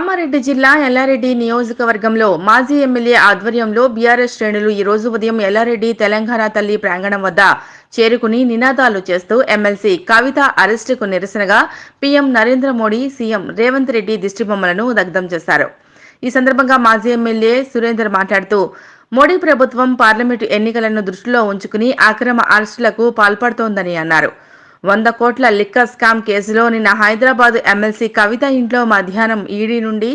కామారెడ్డి జిల్లా ఎల్లారెడ్డి నియోజకవర్గంలో మాజీ ఎమ్మెల్యే ఆధ్వర్యంలో బీఆర్ఎస్ శ్రేణులు ఈ రోజు ఉదయం ఎల్లారెడ్డి తెలంగాణ తల్లి ప్రాంగణం వద్ద చేరుకుని నినాదాలు చేస్తూ ఎమ్మెల్సీ కవిత అరెస్టుకు నిరసనగా పీఎం నరేంద్ర మోడీ సీఎం రేవంత్ రెడ్డి దిష్టిబొమ్మలను దగ్ధం చేశారు. ఈ సందర్భంగా మాజీ ఎమ్మెల్యే సురేందర్ మాట్లాడుతూ మోడీ ప్రభుత్వం పార్లమెంటు ఎన్నికలను దృష్టిలో ఉంచుకుని అక్రమ అరెస్టులకు పాల్పడుతోందని అన్నారు. వంద కోట్ల లిక్కర్ స్కామ్ కేసులో నిన్న హైదరాబాద్ ఎమ్మెల్సీ కవిత ఇంట్లో మధ్యాహ్నం ఈడీ నుండి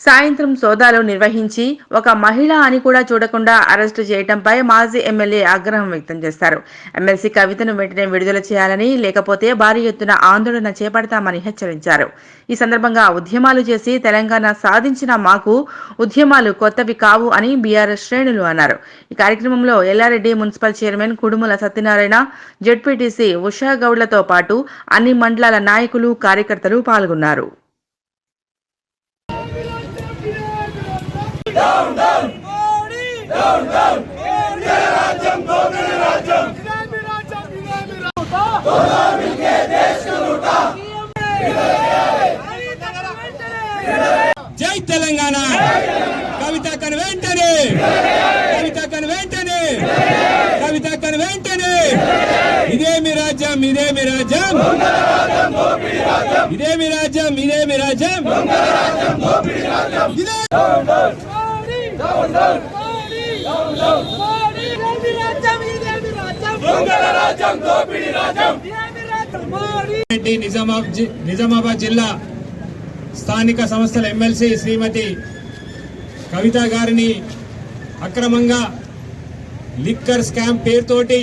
సాయంత్రం సోదాలు నిర్వహించి ఒక మహిళ అని కూడా చూడకుండా అరెస్టు చేయడంపై మాజీ ఎమ్మెల్యే ఆగ్రహం వ్యక్తం చేశారు ఎమ్మెల్సీ కవితను వెంటనే విడుదల చేయాలని లేకపోతే భారీ ఎత్తున ఆందోళన చేపడతామని హెచ్చరించారు. ఈ సందర్భంగా ఉద్యమాలు చేసి తెలంగాణ సాధించిన మాకు ఉద్యమాలు కొత్తవి కావు అని బీఆర్ఎస్ శ్రేణులు అన్నారు. ఈ కార్యక్రమంలో Yellareddy municipal chairman Kudumula Satyanarayana ZPTC Usha గౌడ్లతో పాటు అన్ని మండలాల నాయకులు కార్యకర్తలు పాల్గొన్నారు. మోడీ డౌన్ డౌన్ రాజ్యం దోపిడీ రాజ్యం ఇదేమి రాజ్యం ఇదేమి రాజ్యం దోలా మిల్కే దేశ్కు లూటా జై తెలంగాణ! కవిత కను వెంటనే! కవిత కను వెంటనే! కవిత కను వెంటనే! ఇదేమి రాజ్యం ఇదేమి రాజ్యం! ఇదేమి రాజ్యం ఇదేమి రాజ్యం! ఇదే! నిజామాబాద్ జిల్లా స్థానిక సంస్థల ఎమ్మెల్సీ శ్రీమతి కవిత గారిని అక్రమంగా లిక్కర్ స్కామ్ పేరుతోటి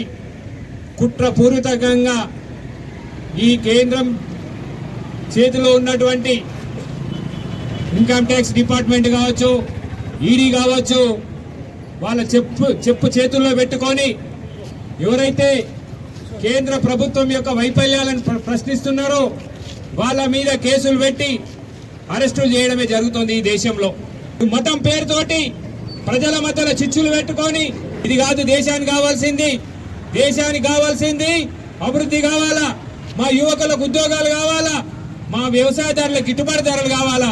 కుట్రపూరితంగా ఈ కేంద్రం చేతిలో ఉన్నటువంటి ఇన్కమ్ ట్యాక్స్ డిపార్ట్మెంట్ కావచ్చు ఈడీ కావచ్చు. వాళ్ళ చెప్పు చెప్పు చేతుల్లో పెట్టుకొని ఎవరైతే కేంద్ర ప్రభుత్వం యొక్క వైఫల్యాలను ప్ర- ప్రశ్నిస్తున్నారో వాళ్ళ మీద కేసులు పెట్టి అరెస్టులు చేయడమే జరుగుతుంది ఈ దేశంలో. మతం పేరుతోటి ప్రజల మధ్యలో చిచ్చులు పెట్టుకొని ఇది కాదు దేశానికి కావాల్సింది దేశానికి కావాల్సింది అభివృద్ధి కావాలా మా యువకులకు ఉద్యోగాలు కావాలా మా వ్యవసాయదారులకు గిట్టుబాటు ధరలు కావాలా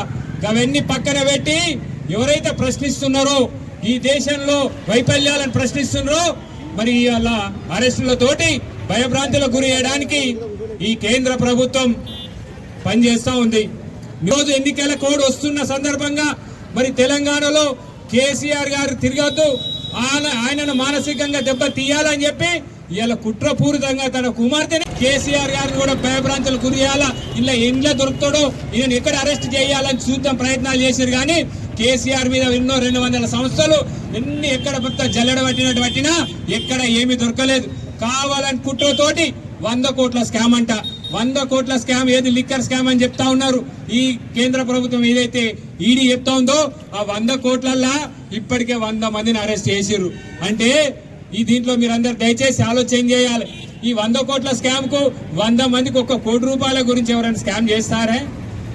అవన్నీ పక్కన పెట్టి ఎవరైతే ప్రశ్నిస్తున్నారో ఈ దేశంలో వైఫల్యాలను ప్రశ్నిస్తున్నారో మరి ఇవాళ అరెస్టులతోటి భయభ్రాంతులకు గురి చేయడానికి ఈ కేంద్ర ప్రభుత్వం పనిచేస్తూ ఉంది. ఈరోజు ఎన్నికల కోడ్ వస్తున్న సందర్భంగా మరి తెలంగాణలో కేసీఆర్ గారు తిరగద్దు ఆయన ఆయనను మానసికంగా దెబ్బ తీయాలని చెప్పి ఇలా కుట్రపూరితంగా తన కుమార్తెని కేసీఆర్ గారిని కూడా భయభ్రాంతులు గురియాల ఇలా ఇంట్లో దొరుకుతాడో ఈయన ఎక్కడ అరెస్ట్ చేయాలని చూద్దాం ప్రయత్నాలు చేశారు. కానీ కేసీఆర్ మీద ఎన్నో రెండు వందల సంస్థలు ఎన్ని ఎక్కడ మొత్తం జల్లెడ పట్టినట్టు పట్టినా ఎక్కడ ఏమీ దొరకలేదు. కావాలని కుట్రతోటి వంద కోట్ల స్కామ్ అంట. వంద కోట్ల స్కామ్ ఏది? లిక్కర్ స్కామ్ అని చెప్తా ఉన్నారు. ఈ కేంద్ర ప్రభుత్వం ఏదైతే ఈడీ చెప్తా ఉందో ఆ వంద కోట్లల్లా ఇప్పటికే వంద మందిని అరెస్ట్ చేసిర్రు. అంటే ఈ దీంట్లో మీరందరు దయచేసి ఆలోచన చేయాలి. ఈ వంద కోట్ల స్కామ్కు వంద మందికి ఒక కోటి రూపాయల గురించి ఎవరైనా స్కామ్ చేస్తారా?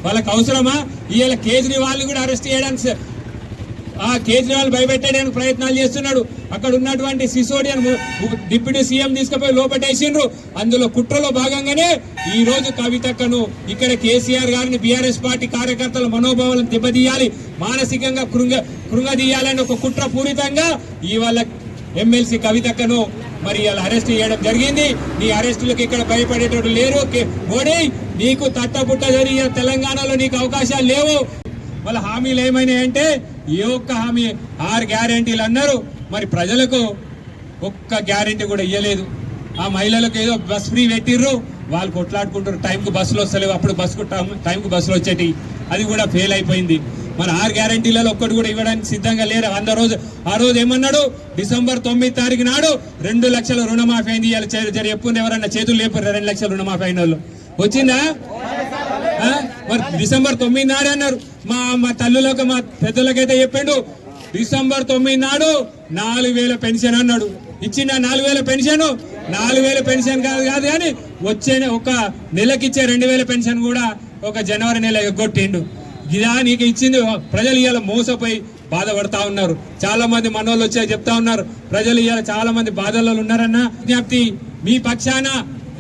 వాళ్ళకి అవసరమా? ఇవాళ కేజ్రీవాల్ కూడా అరెస్ట్ చేయడానికి ఆ కేజ్రీవాల్ భయపెట్టడానికి ప్రయత్నాలు చేస్తున్నాడు. అక్కడ ఉన్నటువంటి సిసోడియన్ డిప్యూటీ సీఎం తీసుకుపోయి లోపటేసిండ్రు. అందులో కుట్రలో భాగంగానే ఈ రోజు కవితక్కను ఇక్కడ కేసీఆర్ గారిని బీఆర్ఎస్ పార్టీ కార్యకర్తల మనోభావాలను దెబ్బతీయాలి మానసికంగా కృంగ కృంగదీయాలని ఒక కుట్ర పూరితంగా ఇవాళ ఎమ్మెల్సీ కవితక్కను మరి ఇలా అరెస్ట్ చేయడం జరిగింది. నీ అరెస్టులకు ఇక్కడ భయపడేటోడు లేరు. మోడీ నీకు తట్టబుట్ట జరిగే తెలంగాణలో నీకు అవకాశాలు లేవు. వాళ్ళ హామీలు ఏమైనాయంటే ఏ ఒక్క హామీ ఆరు గ్యారెంటీలు అన్నారు. మరి ప్రజలకు ఒక్క గ్యారెంటీ కూడా ఇవ్వలేదు ఆ మహిళలకు ఏదో బస్ ఫ్రీ పెట్టిర్రు. వాళ్ళు కొట్లాడుకుంటారు టైంకి బస్సులు వస్తలేవు. అప్పుడు బస్సుకు టైం- టైంకి బస్సులు వచ్చేటి అది కూడా ఫెయిల్ అయిపోయింది. మరి ఆరు గ్యారెంటీలలో ఒక్కటి కూడా ఇవ్వడానికి సిద్ధంగా లేరు. వంద రోజు ఆ రోజు ఏమన్నాడు? డిసెంబర్ తొమ్మిది తారీఖు నాడు రెండు లక్షల రుణమాఫీ అయింది. ఇవాళ జర ఎప్పుడు ఎవరన్నా చేతులు లేపారు రెండు లక్షల రుణమాఫీ అయిన వాళ్ళు. వచ్చిందా? మరి డిసెంబర్ తొమ్మిది నాడు అన్నారు. మా మా తల్లులకు మా పెద్దలకైతే చెప్పిండు. డిసెంబర్ తొమ్మిది నాడు నాలుగు వేల పెన్షన్ అన్నాడు. ఇచ్చిన నాలుగు వేల పెన్షన్? నాలుగు వేల పెన్షన్ కాదు కాదు కానీ వచ్చే ఒక నెలకిచ్చే రెండు వేల పెన్షన్ కూడా ఒక జనవరి నెల ఎగ్గొట్టిండు ఇదా నీకు ఇచ్చింది ప్రజలు ఇవాళ మోసపోయి బాధపడతా ఉన్నారు. చాలా మంది మనోళ్ళు వచ్చి చెప్తా ఉన్నారు. ప్రజలు ఇవాళ చాలా మంది బాధల్లో ఉన్నారన్న విజ్ఞప్తి మీ పక్షాన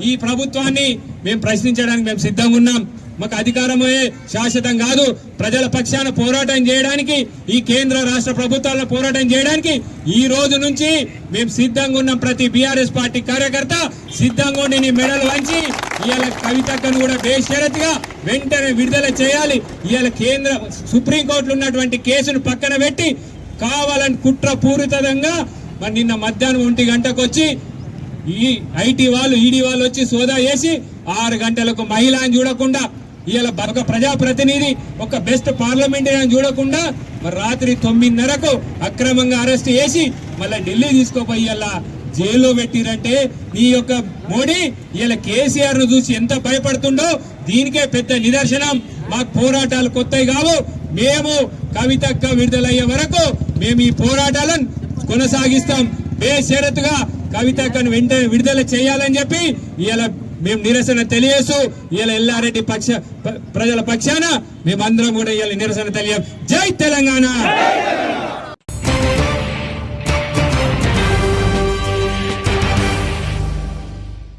ఈ ప్రభుత్వాన్ని మేము ప్రశ్నించడానికి మేము సిద్ధంగా ఉన్నాం. మాకు అధికారమే శాశ్వతం కాదు. ప్రజల పక్షాన పోరాటం చేయడానికి ఈ కేంద్ర రాష్ట్ర ప్రభుత్వాల పోరాటం చేయడానికి ఈ రోజు నుంచి మేము సిద్ధంగా ఉన్నాం. ప్రతి బీఆర్ఎస్ పార్టీ కార్యకర్త సిద్ధంగా ఉండి నీ మెడలు వంచి ఇవాళ కవితక్కను కూడా బేషరత్గా వెంటనే విడుదల చేయాలి. ఇవాళ కేంద్ర సుప్రీంకోర్టులో ఉన్నటువంటి కేసును పక్కన పెట్టి కావాలని కుట్ర పూరితంగా మరి నిన్న మధ్యాహ్నం ఒంటి గంటకు వచ్చి ఈ ఐటీ వాళ్ళు ఈడీ వాళ్ళు వచ్చి సోదా చేసి ఆరు గంటలకు మహిళ అని చూడకుండా ఇవాళ ఒక ప్రజాప్రతినిధి ఒక బెస్ట్ పార్లమెంటరీ చూడకుండా మరి రాత్రి తొమ్మిదిన్నరకు అక్రమంగా అరెస్ట్ చేసి మళ్ళీ ఢిల్లీ తీసుకోపోయి జైల్లో పెట్టిరంటే నీ యొక్క మోడీ ఇలా కేసీఆర్ను చూసి ఎంత భయపడుతుండో దీనికే పెద్ద నిదర్శనం. మాకు పోరాటాలు కొత్తవి కావు. మేము కవితక్క విడుదలయ్యే వరకు మేము ఈ పోరాటాలను కొనసాగిస్తాం. బేషరతుగా కవితక్కను వెంటనే విడుదల చేయాలని చెప్పి ఇలా మేము నిరసన తెలియసు ఇలా ఎల్లారెడ్డి పక్ష ప్రజల పక్షాన మేమందరం కూడా ఇలా నిరసన తెలియం జై తెలంగాణ!